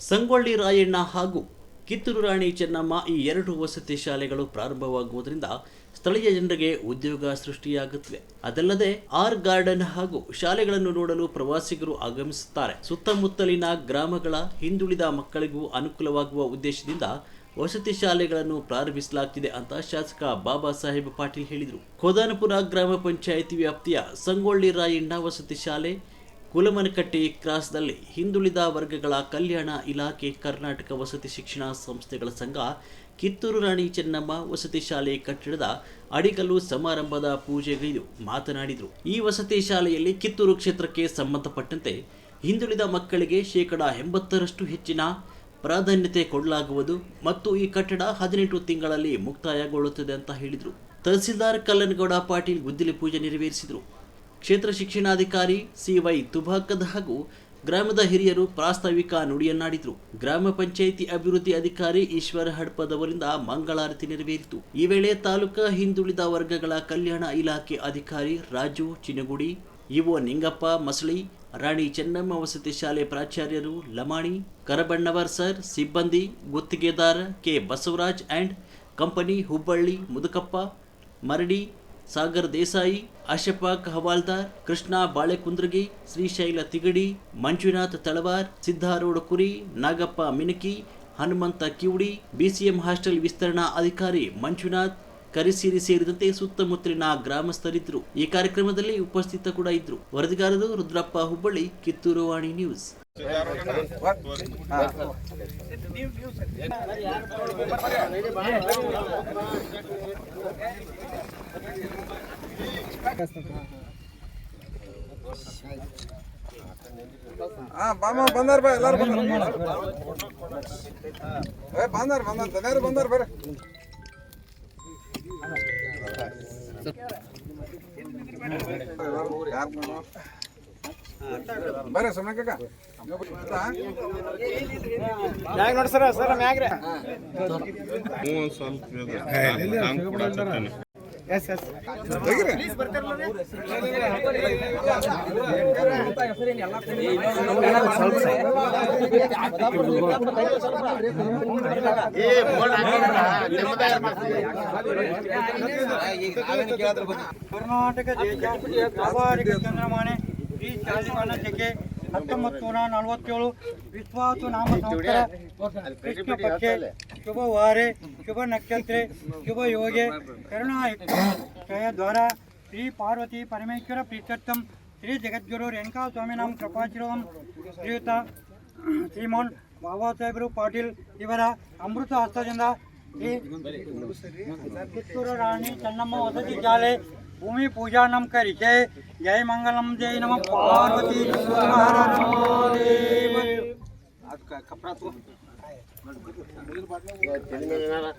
ಸಂಗೊಳ್ಳಿ ರಾಯಣ್ಣ ಹಾಗೂ ಕಿತ್ತೂರು ರಾಣಿ ಚೆನ್ನಮ್ಮ ಈ ಎರಡು ವಸತಿ ಶಾಲೆಗಳು ಪ್ರಾರಂಭವಾಗುವುದರಿಂದ ಸ್ಥಳೀಯ ಜನರಿಗೆ ಉದ್ಯೋಗ ಸೃಷ್ಟಿಯಾಗುತ್ತಿವೆ. ಅದಲ್ಲದೆ ಆರ್ ಗಾರ್ಡನ್ ಹಾಗೂ ಶಾಲೆಗಳನ್ನು ನೋಡಲು ಪ್ರವಾಸಿಗರು ಆಗಮಿಸುತ್ತಾರೆ. ಸುತ್ತಮುತ್ತಲಿನ ಗ್ರಾಮಗಳ ಹಿಂದುಳಿದ ಮಕ್ಕಳಿಗೂ ಅನುಕೂಲವಾಗುವ ಉದ್ದೇಶದಿಂದ ವಸತಿ ಶಾಲೆಗಳನ್ನು ಪ್ರಾರಂಭಿಸಲಾಗ್ತಿದೆ ಅಂತ ಶಾಸಕ ಬಾಬಾ ಸಾಹೇಬ್ ಪಾಟೀಲ್ ಹೇಳಿದರು. ಕೋದಾನಪುರ ಗ್ರಾಮ ಪಂಚಾಯಿತಿ ವ್ಯಾಪ್ತಿಯ ಸಂಗೊಳ್ಳಿ ರಾಯಣ್ಣ ವಸತಿ ಶಾಲೆ ಕುಲಮನಕಟ್ಟಿ ಕ್ರಾಸ್ನಲ್ಲಿ ಹಿಂದುಳಿದ ವರ್ಗಗಳ ಕಲ್ಯಾಣ ಇಲಾಖೆ ಕರ್ನಾಟಕ ವಸತಿ ಶಿಕ್ಷಣ ಸಂಸ್ಥೆಗಳ ಸಂಘ, ಕಿತ್ತೂರು ರಾಣಿ ಚೆನ್ನಮ್ಮ ವಸತಿ ಶಾಲೆ ಕಟ್ಟಡದ ಅಡಿಗಲ್ಲು ಸಮಾರಂಭದ ಪೂಜೆಗೈದು ಮಾತನಾಡಿದರು. ಈ ವಸತಿ ಶಾಲೆಯಲ್ಲಿ ಕಿತ್ತೂರು ಕ್ಷೇತ್ರಕ್ಕೆ ಸಂಬಂಧಪಟ್ಟಂತೆ ಹಿಂದುಳಿದ ಮಕ್ಕಳಿಗೆ ಶೇಕಡ ಎಂಬತ್ತರಷ್ಟು ಹೆಚ್ಚಿನ ಪ್ರಾಧಾನ್ಯತೆ ಕೊಡಲಾಗುವುದು ಮತ್ತು ಈ ಕಟ್ಟಡ ಹದಿನೆಂಟು ತಿಂಗಳಲ್ಲಿ ಮುಕ್ತಾಯಗೊಳ್ಳುತ್ತದೆ ಅಂತ ಹೇಳಿದರು. ತಹಸೀಲ್ದಾರ್ ಕಲ್ಲನಗೌಡ ಪಾಟೀಲ್ ಗುದ್ದಲಿ ಪೂಜೆ ನೆರವೇರಿಸಿದರು. ಕ್ಷೇತ್ರ ಶಿಕ್ಷಣಾಧಿಕಾರಿ ಸಿವೈ ತುಬಾಕದ್ ಹಾಗೂ ಗ್ರಾಮದ ಹಿರಿಯರು ಪ್ರಾಸ್ತಾವಿಕ ನುಡಿಯನ್ನಾಡಿದರು. ಗ್ರಾಮ ಪಂಚಾಯಿತಿ ಅಭಿವೃದ್ಧಿ ಅಧಿಕಾರಿ ಈಶ್ವರ ಹಡ್ಪದವರಿಂದ ಮಂಗಳಾರತಿ ನೆರವೇರಿತು. ಈ ವೇಳೆ ತಾಲೂಕಾ ಹಿಂದುಳಿದ ವರ್ಗಗಳ ಕಲ್ಯಾಣ ಇಲಾಖೆ ಅಧಿಕಾರಿ ರಾಜು ಚಿನಗುಡಿ, ಇಒ ನಿಂಗಪ್ಪ ಮಸಳಿ, ರಾಣಿ ಚೆನ್ನಮ್ಮ ವಸತಿ ಶಾಲೆ ಪ್ರಾಚಾರ್ಯರು ಲಮಾಣಿ, ಕರಬಣ್ಣವರ್ ಸರ್, ಸಿಬ್ಬಂದಿ, ಗುತ್ತಿಗೆದಾರ K Basavaraj and company Hubballi Mudukappa, Maradi Sagar Desai Ashpak Havaldar Krishna Balekundragi, Shrishaila Tigadi, Manjunath Talawar, Siddharudha Kuri, Nagappa Minaki, Hanumantha Kivudi, BCM hostel ವಿಸ್ತರಣಾ ಅಧಿಕಾರಿ ಮಂಜುನಾಥ್ ಕರಿಸಿರಿ ಸೇರಿದಂತೆ ಸುತ್ತಮುತ್ತಲಿನ ಗ್ರಾಮಸ್ಥರಿದ್ದರು. ಈ ಕಾರ್ಯಕ್ರಮದಲ್ಲಿ ಉಪಸ್ಥಿತ ಕೂಡ ಇದ್ರು ವರದಿಗಾರರು ರುದ್ರಪ್ಪ ಹುಬ್ಬಳ್ಳಿ, ಕಿತ್ತೂರು ವಾಣಿ ನ್ಯೂಸ್. ಹಾ ಬಾಮ ಬಂದಾರ ಬಾ ಎಲ್ಲಾರು ಬಂದಾರ. ಏ ಬಂದಾರ ಬಂದಾರ ತನ್ಯಾರು ಬಂದಾರ ಬರ್ರಿ? ಬರ್ರಿ ಸುಮ್ಮನೆ ಕಾಕ. ಕರ್ನಾಟಕ ದೇಶ ವ್ಯಾಪಾರಿಕ ಚಂದ್ರಮಾನೆ ಶ್ರೀ ಶಾಲಿವಾನ ಜಗ್ಗೆ ಹತ್ತೊಂಬತ್ತು ನೂರ ನಲವತ್ತೇಳು ವಿಶ್ವಾಸು ನಾಮ ಸಂವತ್ಸರ ಕೃಷ್ಣ ಪಕ್ಷ ಶುಭ ವಾರೆ ಶುಭ ನಕ್ಷತ್ರ ಶುಭ ಯೋಗೆ ಕರುಣಾ ದ್ವಾರ ಶ್ರೀ ಪಾರ್ವತಿ ಪರಮೇಶ್ವರ ಪ್ರೀತ್ಯರ್ಥಂ ಶ್ರೀ ಜಗದ್ಗುರು ರೇಣುಕಾ ಸ್ವಾಮಿನಾಮ ಕೃಪಾಚಿರವಂ ಶ್ರೀಯುತ ಶ್ರೀಮೋಹನ್ ಬಾಬಾ ಸಾಹೇಬರು ಪಾಟೀಲ್ ಇವರ ಅಮೃತ ಹಸ್ತದಿಂದ ಈ ಕಿತ್ತೂರು ರಾಣಿ ಚೆನ್ನಮ್ಮ ವಸತಿ ಶಾಲೆ ભૂમિ પૂજાનમ કરી છે. જય મંગલમ જય નમ. પાર્વતી કપડા તો. રાખો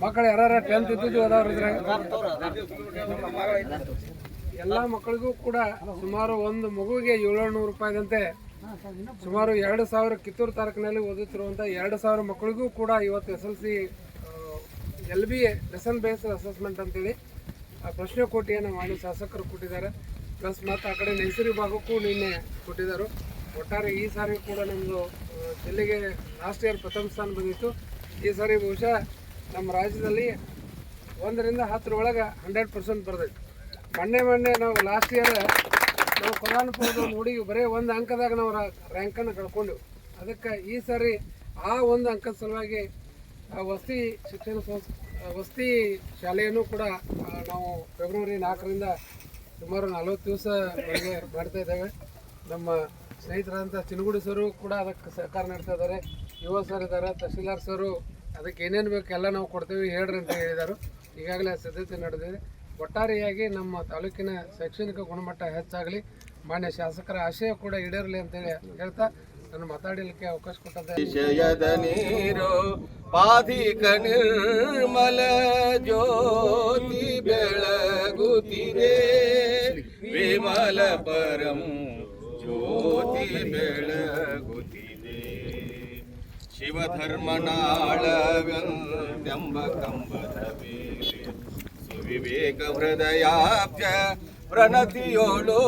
ಮಕ್ಕಳು ಯಾರು ಟೆಂತ್ ಇದ್ದಿದ್ದು ಎಲ್ಲಾ ಎಲ್ಲ ಮಕ್ಕಳಿಗೂ ಕೂಡ ಸುಮಾರು ಒಂದು ಮಗುವಿಗೆ ಏಳೇಳು ನೂರು ರೂಪಾಯಿದಂತೆ ಸುಮಾರು ಎರಡು ಸಾವಿರ ಕಿತ್ತೂರು ತಾಲೂಕಿನಲ್ಲಿ ಓದುತ್ತಿರುವಂಥ ಎರಡು ಸಾವಿರ ಮಕ್ಕಳಿಗೂ ಕೂಡ ಇವತ್ತು S L C L B lesson based assessment ಅಂತೇಳಿ, ಆ ಪ್ರಶ್ನೆ ಕೋಟಿಯನ್ನು ಮಾಡಿ ಶಾಸಕರು ಕೊಟ್ಟಿದ್ದಾರೆ. ಪ್ಲಸ್ ಮತ್ತು ಆ ಕಡೆ ನೈಸರಿ ಭಾಗಕ್ಕೂ ನಿನ್ನೆ ಕೊಟ್ಟಿದ್ದರು. ಒಟ್ಟಾರೆ ಈ ಸಾರಿ ಕೂಡ ನಮ್ಮದು ಜಿಲ್ಲೆಗೆ ಲಾಸ್ಟ್ ಇಯರ್ ಪ್ರಥಮ ಸ್ಥಾನ ಬಂದಿತ್ತು. ಈ ಸಾರಿ ಬಹುಶಃ ನಮ್ಮ ರಾಜ್ಯದಲ್ಲಿ ಒಂದರಿಂದ ಹತ್ತರ ಒಳಗೆ ಹಂಡ್ರೆಡ್ ಪರ್ಸೆಂಟ್ ಬರ್ತೈತಿ. ಮೊನ್ನೆ ಮೊನ್ನೆ ನಾವು ಲಾಸ್ಟ್ ಇಯರ್ ನಾವು ಕೊಲಾನ್ಪುರದ ಹುಡುಗಿ ಬರೀ ಒಂದು ಅಂಕದಾಗ ನಾವು ರ್ಯಾಂಕನ್ನು ಕಳ್ಕೊಂಡೆವು. ಅದಕ್ಕೆ ಈ ಸಾರಿ ಆ ಒಂದು ಅಂಕದ ಸಲುವಾಗಿ ವಸತಿ ಶಿಕ್ಷಣ ಸಂಸ್ ವಸತಿ ಶಾಲೆಯನ್ನು ಕೂಡ ನಾವು ಫೆಬ್ರವರಿ ನಾಲ್ಕರಿಂದ ಸುಮಾರು ನಲವತ್ತು ದಿವಸ ಮಾಡ್ತಾ ಇದ್ದೇವೆ. ನಮ್ಮ ಸ್ನೇಹಿತರಾದಂಥ ಚಿನಗುಡಿ ಸರು ಕೂಡ ಅದಕ್ಕೆ ಸಹಕಾರ ನೀಡ್ತಾ ಇದ್ದಾರೆ. ಯುವ ಸರ್ ಇದ್ದಾರೆ, ತಹಶೀಲ್ದಾರ್ ಸರು ಅದಕ್ಕೆ ಏನೇನು ಬೇಕು ಎಲ್ಲ ನಾವು ಕೊಡ್ತೀವಿ, ಹೇಳ್ರಿ ಅಂತ ಹೇಳಿದರು. ಈಗಾಗಲೇ ಸಿದ್ಧತೆ ನಡೆದಿದೆ. ಒಟ್ಟಾರೆಯಾಗಿ ನಮ್ಮ ತಾಲೂಕಿನ ಶೈಕ್ಷಣಿಕ ಗುಣಮಟ್ಟ ಹೆಚ್ಚಾಗಲಿ, ಮಾನ್ಯ ಶಾಸಕರ ಆಶಯ ಕೂಡ ಈಡೇರಲಿ ಅಂತೇಳಿ ಹೇಳ್ತಾ ನಾನು ಮಾತಾಡಲಿಕ್ಕೆ ಅವಕಾಶ ಕೊಟ್ಟಂತೆ ವಿಷಯದ ನೀರು ಪಾಧಿಕ ನಿರ್ಮಲ ಜ್ಯೋತಿ ಬೆಳಗುತ್ತಿದೆ. ವಿಮಲ ಪರಂ ಜ್ಯೋತಿ ಬೆಳಗುತ್ತಿದೆ. ಶಿವಧರ್ಮನಾಳವೆಂಬ ಕಂಬದ ಮೇಲೆ ಸುವಿವೇಕ ಹೃದಯಾಬ್ಜ ಪ್ರಣತಿಯೋಳು.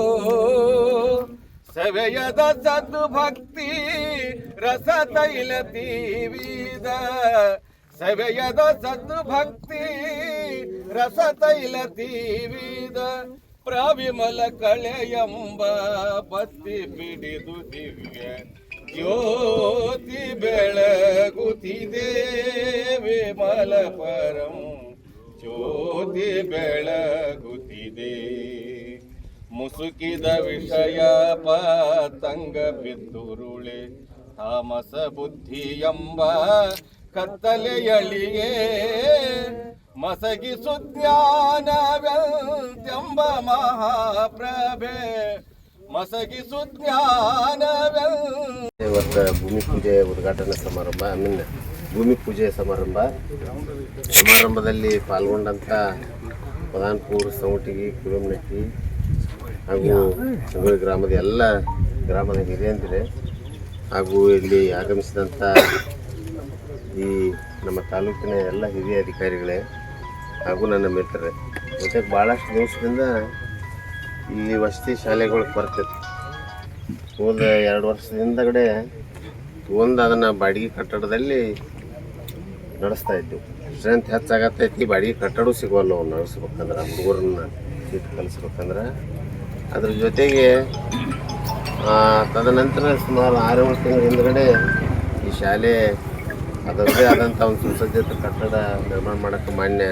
ಸವೆಯದ ಸದ್ದು ಭಕ್ತಿ ರಸ ತೈಲ ತೀವಿದ. ಸವೆಯದ ಸದ್ದು ಭಕ್ತಿ ರಸ ತೈಲ ತೀವಿದ. ಪ್ರವಿಮಲ ಕಳೆಯಂಬ ಬತ್ತಿ ಪಿಡಿದು ದಿವ್ಯ ಜ್ಯೋತಿ ಬೆಳಗುತ್ತಿದೆ ವಿಮಲ ಪರಂ ಜ್ಯೋತಿ ಬೆಳಗುತ್ತಿದೆ. ಮುಸುಕಿದ ವಿಷಯ ಪತಂಗ ಬಿದ್ದುರುಳೆ. ತಾಮಸ ಬುದ್ಧಿ ಎಂಬ ಕತ್ತಲೆಯಳಿಯೇ ಮಸಗಿಸು ಜ್ಞಾನವೆಂಬ ಮಹಾಪ್ರಭೆ. ಇವತ್ತು ಭೂಮಿ ಪೂಜೆ ಉದ್ಘಾಟನಾ ಸಮಾರಂಭ ಐ ಮೀನ್ ಭೂಮಿ ಪೂಜೆ ಸಮಾರಂಭ. ಸಮಾರಂಭದಲ್ಲಿ ಪಾಲ್ಗೊಂಡಂಥ ಪದಾನ್ಪುರ್, ಸೌಟಿಗಿ ಕುರುಮನಟ್ಟಿ ಹಾಗೂ ಗ್ರಾಮದ ಎಲ್ಲ ಗ್ರಾಮದ ಹಿರಿಯಂದಿರೆ ಹಾಗೂ ಇಲ್ಲಿ ಆಗಮಿಸಿದಂಥ ಈ ನಮ್ಮ ತಾಲೂಕಿನ ಎಲ್ಲ ಹಿರಿಯ ಅಧಿಕಾರಿಗಳೇ ಹಾಗೂ ನನ್ನ ಮಿತ್ರರೇ. ಜೊತೆಗೆ ಭಾಳಷ್ಟು ದಿವಸದಿಂದ ಇಲ್ಲಿ ವಸತಿ ಶಾಲೆಗಳಿಗೆ ಬರ್ತೈತಿ. ಹೋದ ಎರಡು ವರ್ಷದಿಂದಗಡೆ ಒಂದು ಅದನ್ನು ಬಾಡಿಗೆ ಕಟ್ಟಡದಲ್ಲಿ ನಡೆಸ್ತಾ ಇದ್ವಿ. ಸ್ಟ್ರೆಂತ್ ಹೆಚ್ಚಾಗತ್ತೈತಿ ಬಾಡಿಗೆ ಕಟ್ಟಡ ಸಿಗೋಲ್ಲ ಅವ್ನು ನಡೆಸ್ಬೇಕಂದ್ರೆ, ಹುಡುಗರನ್ನ ಸೀಟ್ ಕಲಿಸ್ಬೇಕಂದ್ರೆ. ಅದ್ರ ಜೊತೆಗೆ ತದನಂತರ ಸುಮಾರು ಆರು ಏಳು ತಿಂಗಳ ಹಿಂದ್ಗಡೆ ಈ ಶಾಲೆ ಅದರದೇ ಆದಂಥ ಒಂದು ಸುಸಜ್ಜಿತ ಕಟ್ಟಡ ನಿರ್ಮಾಣ ಮಾಡೋಕ್ಕೆ ಮಾನ್ಯ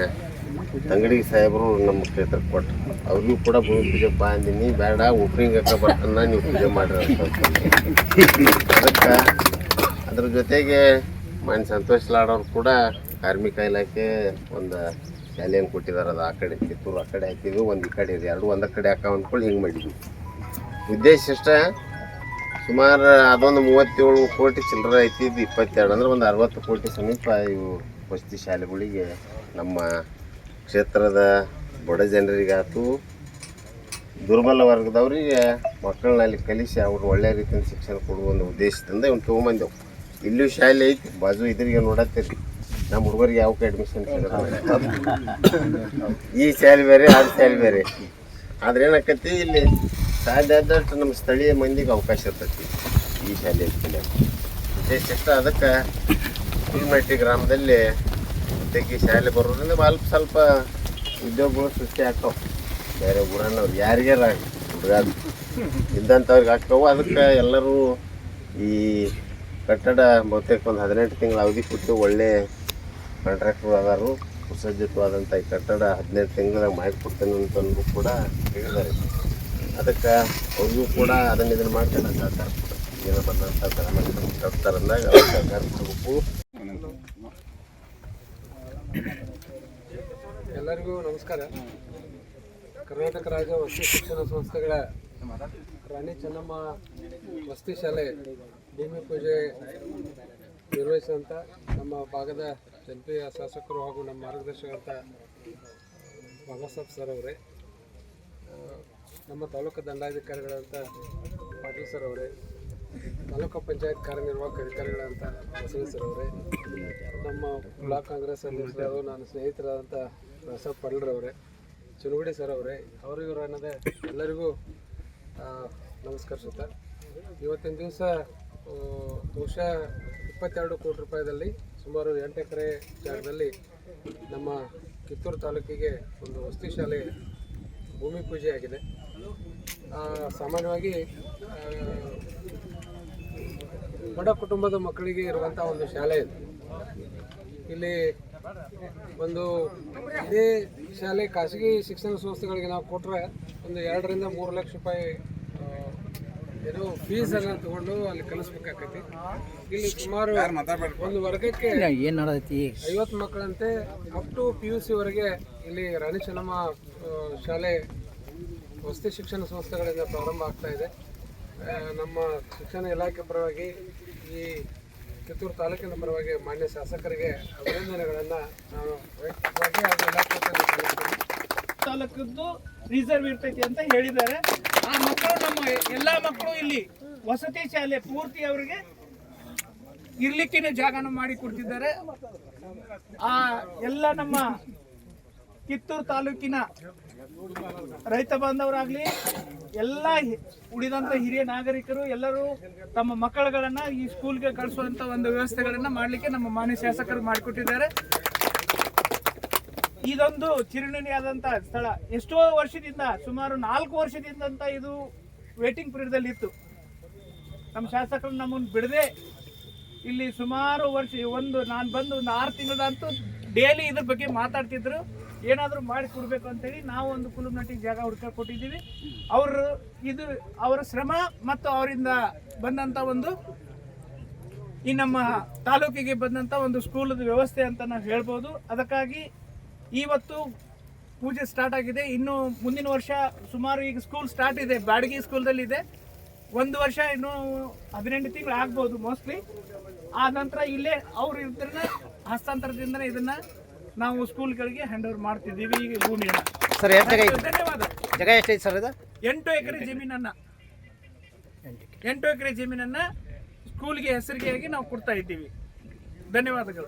ತಂಗಡಿ ಸಾಹೇಬರು ನಮ್ಮ ಕ್ಷೇತ್ರಕ್ಕೆ ಕೊಟ್ಟರು ಅವ್ರಿಗೂ ಕೂಡ ಭೂಮಿ ಪೂಜೆ ಬಾ ಅಂದಿನಿ. ಬೇಡ ಹಾಕ ಬರ್ತಾನ ನೀವು ಪೂಜೆ ಮಾಡ್ರಿ ಅದಕ್ಕೆ ಅದ್ರ ಜೊತೆಗೆ ಮನೆ ಸಂತೋಷ್ ಲಾಡೋರು ಕೂಡ ಕಾರ್ಮಿಕ ಇಲಾಖೆ ಒಂದು ಶಾಲೆಯನ್ನು ಕೊಟ್ಟಿದ್ದಾರೆ ಅದು ಆ ಕಡೆ ಕಿತ್ತೂರು, ಆ ಕಡೆ ಹಾಕಿದ್ವಿ. ಒಂದು ಈ ಕಡೆ ಇದೆ. ಎರಡು ಒಂದ ಕಡೆ ಹಾಕ ಅಂದ್ಕೊಂಡು ಹಿಂಗೆ ಮಾಡಿದ್ವಿ. ಉದ್ದೇಶ ಇಷ್ಟ, ಸುಮಾರು ಅದೊಂದು ಮೂವತ್ತೇಳು ಕೋಟಿ ಚಿಲ್ಲರೆ ಐತಿ. ಇಪ್ಪತ್ತೆರಡು ಅಂದ್ರೆ ಒಂದು ಅರವತ್ತು ಕೋಟಿ ಸಮೀಪ ಇವು ವಸತಿ ಶಾಲೆಗಳಿಗೆ ನಮ್ಮ ಕ್ಷೇತ್ರದ ಬಡ ಜನರಿಗಾಯ್ತು ದುರ್ಬಲ ವರ್ಗದವರಿಗೆ ಮಕ್ಕಳನ್ನ ಕಲಿಸಿ ಅವ್ರು ಒಳ್ಳೆ ರೀತಿಯಿಂದ ಶಿಕ್ಷಣ ಕೊಡುವ ಒಂದು ಉದ್ದೇಶದಿಂದ ಇವ್ನು ತೊಗೊಂಬಂದೆವು. ಇಲ್ಲೂ ಶಾಲೆ ಐತಿ, ಬಾಜು ಇದ್ರಿಗೆ ನೋಡತ್ತೀರಿ. ನಮ್ಮ ಹುಡುಗರಿಗೆ ಯಾವ ಅಡ್ಮಿಷನ್ ಈ ಶಾಲೆ ಬೇರೆ, ಆ ಶಾಲೆ ಬೇರೆ. ಆದ್ರೆ ಏನಾಕತಿ ಇಲ್ಲಿ ಸಾಧ್ಯ ಆದಷ್ಟು ನಮ್ಮ ಸ್ಥಳೀಯ ಮಂದಿಗೆ ಅವಕಾಶ ಇರ್ತೈತಿ ಈ ಶಾಲೆ ವಿಶೇಷ ಅದಕ್ಕೆ, ಕುಲ್ಮಟ್ಟಿ ಗ್ರಾಮದಲ್ಲಿ ತೆಗಿ ಶಾಲೆ ಬರೋದ್ರಿಂದ ಅಲ್ಪ ಸ್ವಲ್ಪ ಉದ್ಯೋಗಗಳು ಸೃಷ್ಟಿ ಆಗ್ತಾವ. ಬೇರೆ ಊರನ್ನವ್ರು ಯಾರಿಗಾರ ಹುಡುಗ ಇದ್ದಂಥವ್ರಿಗೆ ಆಗ್ತಾವೆ ಅದಕ್ಕೆ ಎಲ್ಲರೂ ಈ ಕಟ್ಟಡ ಬಹುತೇಕ ಒಂದು ಹದಿನೆಂಟು ತಿಂಗಳ ಅವಧಿ ಕೊಟ್ಟು ಒಳ್ಳೆ ಕಾಂಟ್ರಾಕ್ಟರ್ ಅದಾರು ಸುಸಜ್ಜಿತವಾದಂಥ ಈ ಕಟ್ಟಡ ಹದಿನೆಂಟು ತಿಂಗಳಾಗ ಮಾಡಿಕೊಡ್ತೇನೆ ಅಂತಂದು ಕೂಡ ಹೇಳಿದ್ದಾರೆ. ಅದಕ್ಕೆ ಅವ್ರಿಗೂ ಕೂಡ ಅದನ್ನ ಇದನ್ನು ಮಾಡ್ತೇನೆ ಸಹಕಾರ ಕೊಡ್ತಾರೆ ಏನೋ ಬಂದಂಥ ಸರ್ಕಾರ ಅಂದಾಗ ಅವ್ರು ಸಹಕಾರ ಕೊಡಬೇಕು? ಎಲ್ಲರಿಗೂ ನಮಸ್ಕಾರ. ಕರ್ನಾಟಕ ರಾಜ್ಯ ವಸತಿ ಶಿಕ್ಷಣ ಸಂಸ್ಥೆಗಳ ರಾಣಿ ಚೆನ್ನಮ್ಮ ವಸತಿ ಶಾಲೆ ಭೂಮಿ ಪೂಜೆ ನಿರ್ವಹಿಸಿದಂಥ ನಮ್ಮ ಭಾಗದ ಜನಪ್ರಿಯ ಶಾಸಕರು ಹಾಗೂ ನಮ್ಮ ಮಾರ್ಗದರ್ಶಕರಂತ ಬಾಬಾ ಸಾಹೇಬ್ ಸರ್ ಅವರೇ ನಮ್ಮ ತಾಲೂಕು ದಂಡಾಧಿಕಾರಿಗಳಂತ ಪಾಟೀಲ್ ಸರ್ ಅವರೇ ತಾಲೂಕು ಪಂಚಾಯತ್ ಕಾರ್ಯನಿರ್ವಾಹಕ ಅಧಿಕಾರಿಗಳಂತ ಸದಸ್ಯರವರೇ ಅವರೇ ನಮ್ಮ ಬ್ಲಾಕ್ ಕಾಂಗ್ರೆಸ್ ಅಧ್ಯಕ್ಷರಾದ ನನ್ನ ಸ್ನೇಹಿತರಾದಂಥ ಪ್ರಸಾದ್ ಪಡ್ಲರವರೇ ಚುನುಗುಡಿ ಸರ್ ಅವರೇ ಅವರು ಅನ್ನೋದೇ ಎಲ್ಲರಿಗೂ ನಮಸ್ಕರಿಸುತ್ತೆ ಇವತ್ತಿನ ದಿವಸ ಬಹುಶಃ ಇಪ್ಪತ್ತೆರಡು ಕೋಟಿ ರೂಪಾಯಿದಲ್ಲಿ ಸುಮಾರು ಎಂಟು ಎಕರೆ ಜಾಗದಲ್ಲಿ ನಮ್ಮ ಕಿತ್ತೂರು ತಾಲೂಕಿಗೆ ಒಂದು ವಸತಿ ಶಾಲೆ ಭೂಮಿ ಪೂಜೆ ಆಗಿದೆ. ಆ, ಸಾಮಾನ್ಯವಾಗಿ ಬಡ ಕುಟುಂಬದ ಮಕ್ಕಳಿಗೆ ಇರುವಂಥ ಒಂದು ಶಾಲೆ ಇದು. ಇಲ್ಲಿ ಒಂದು ಇದೇ ಶಾಲೆ ಖಾಸಗಿ ಶಿಕ್ಷಣ ಸಂಸ್ಥೆಗಳಿಗೆ ನಾವು ಕೊಟ್ಟರೆ ಒಂದು ಎರಡರಿಂದ ಮೂರು ಲಕ್ಷ ರೂಪಾಯಿ ಏನೋ ಫೀಸ್ ಅನ್ನ ತಗೊಂಡು ಅಲ್ಲಿ ಕಲಿಸ್ಬೇಕಾಕತಿ. ಇಲ್ಲಿ ಸುಮಾರು ಒಂದು ವರ್ಗಕ್ಕೆ ಏನ್ ನಡೆದೈತಿ? ಐವತ್ತು ಮಕ್ಕಳಂತೆ up to P U C ವರೆಗೆ ಇಲ್ಲಿ ರಾಣಿ ಚೆನ್ನಮ್ಮ ಶಾಲೆ ವಸತಿ ಶಿಕ್ಷಣ ಸಂಸ್ಥೆಗಳಿಂದ ಪ್ರಾರಂಭ ಆಗ್ತಾ ಇದೆ. ನಮ್ಮ ಶಿಕ್ಷಣ ಇಲಾಖೆ ಪರವಾಗಿ ಈ ಕಿತ್ತೂರು ತಾಲೂಕಿನ ಪರವಾಗಿ ಮಾನ್ಯ ಶಾಸಕರಿಗೆ ಅಭಿನಂದನೆಗಳನ್ನು ನಾನು ವೈಯಕ್ತಿಕವಾಗಿ ಹಾಗೂ ಇಲಾಖೆ ತಾಲೂಕದ್ದು ರಿಸರ್ವ್ ಇರ್ತೈತಿ ಅಂತ ಹೇಳಿದ್ದಾರೆ. ಆ ಮಕ್ಕಳು ನಮ್ಮ ಎಲ್ಲ ಮಕ್ಕಳು ಇಲ್ಲಿ ವಸತಿ ಶಾಲೆ ಪೂರ್ತಿ ಅವರಿಗೆ ಇರ್ಲಿಕ್ಕಿನ ಜಾಗನ ಮಾಡಿ ಕೊಡ್ತಿದ್ದಾರೆ. ಆ ಎಲ್ಲ ನಮ್ಮ ಕಿತ್ತೂರು ತಾಲೂಕಿನ ರೈತ ಬಾಂಧವರಾಗ್ಲಿ, ಎಲ್ಲ ಉಳಿದಂತ ಹಿರಿಯ ನಾಗರಿಕರು, ಎಲ್ಲರೂ ತಮ್ಮ ಮಕ್ಕಳುಗಳನ್ನ ಈ ಸ್ಕೂಲ್ಗೆ ಕಳಿಸುವಂತ ಒಂದು ವ್ಯವಸ್ಥೆಗಳನ್ನ ಮಾಡ್ಲಿಕ್ಕೆ ನಮ್ಮ ಮಾನ್ಯ ಶಾಸಕರು ಮಾಡಿಕೊಟ್ಟಿದ್ದಾರೆ. ಇದೊಂದು ಚಿರುಣಿಯಾದಂತ ಸ್ಥಳ. ಎಷ್ಟೋ ವರ್ಷದಿಂದ, ಸುಮಾರು ನಾಲ್ಕು ವರ್ಷದಿಂದ ಇದು ವೇಟಿಂಗ್ ಪೀರಿಯಡ್ ಅಲ್ಲಿ ಇತ್ತು. ನಮ್ಮ ಶಾಸಕರು ನಮ್ಮನ್ನು ಬಿಡದೆ ಇಲ್ಲಿ ಸುಮಾರು ವರ್ಷ, ಒಂದು, ನಾನು ಬಂದು ಒಂದು ಆರು ತಿಂಗಳಂತೂ ಡೈಲಿ ಇದ್ರ ಬಗ್ಗೆ ಮಾತಾಡ್ತಿದ್ರು. ಏನಾದರೂ ಮಾಡಿ ಕೊಡಬೇಕು ಅಂತೇಳಿ ನಾವು ಒಂದು ಕುಲುಮ್ನಟ್ಟಿಗೆ ಜಾಗ ಹುಡ್ಕೊಂಡು ಕೊಟ್ಟಿದ್ದೀವಿ. ಅವರು ಇದು ಅವರ ಶ್ರಮ ಮತ್ತು ಅವರಿಂದ ಬಂದಂಥ ಒಂದು ಈ ನಮ್ಮ ತಾಲೂಕಿಗೆ ಬಂದಂಥ ಒಂದು ಸ್ಕೂಲದ ವ್ಯವಸ್ಥೆ ಅಂತ ನಾವು ಹೇಳ್ಬೋದು. ಅದಕ್ಕಾಗಿ ಇವತ್ತು ಪೂಜೆ ಸ್ಟಾರ್ಟ್ ಆಗಿದೆ. ಇನ್ನು ಮುಂದಿನ ವರ್ಷ ಸುಮಾರು ಈಗ ಸ್ಕೂಲ್ ಸ್ಟಾರ್ಟ್ ಇದೆ. ಬಾಡಿಗೆ ಸ್ಕೂಲ್ದಲ್ಲಿ ಇದೆ ಒಂದು ವರ್ಷ ಇನ್ನು ಹದಿನೆಂಟು ತಿಂಗಳು ಆಗ್ಬೋದು ಮೋಸ್ಟ್ಲಿ ಆ ನಂತರ ಇಲ್ಲೇ ಅವ್ರು ಇದ್ರನ್ನ ಹಸ್ತಾಂತರದಿಂದ ಇದನ್ನ ನಾವು ಸ್ಕೂಲ್ಗಳಿಗೆ ಹ್ಯಾಂಡ್ ಓವರ್ ಮಾಡ್ತಿದ್ದೀವಿ ಈಗ ಭೂಮಿಯನ್ನು. ಸರ್ ಜಾಗ ಧನ್ಯವಾದ. ಜಾಗ ಎಷ್ಟೈತಿ ಸರ್ ಇದು ಎಂಟು ಎಕರೆ ಜಮೀನನ್ನ. ಎಂಟು ಎಕರೆ. ಜಮೀನನ್ನ ಸ್ಕೂಲ್ಗೆ ಹೆಸರಿಗೆಯಾಗಿ ನಾವು ಕೊಡ್ತಾ ಇದ್ದೀವಿ. ಧನ್ಯವಾದಗಳು.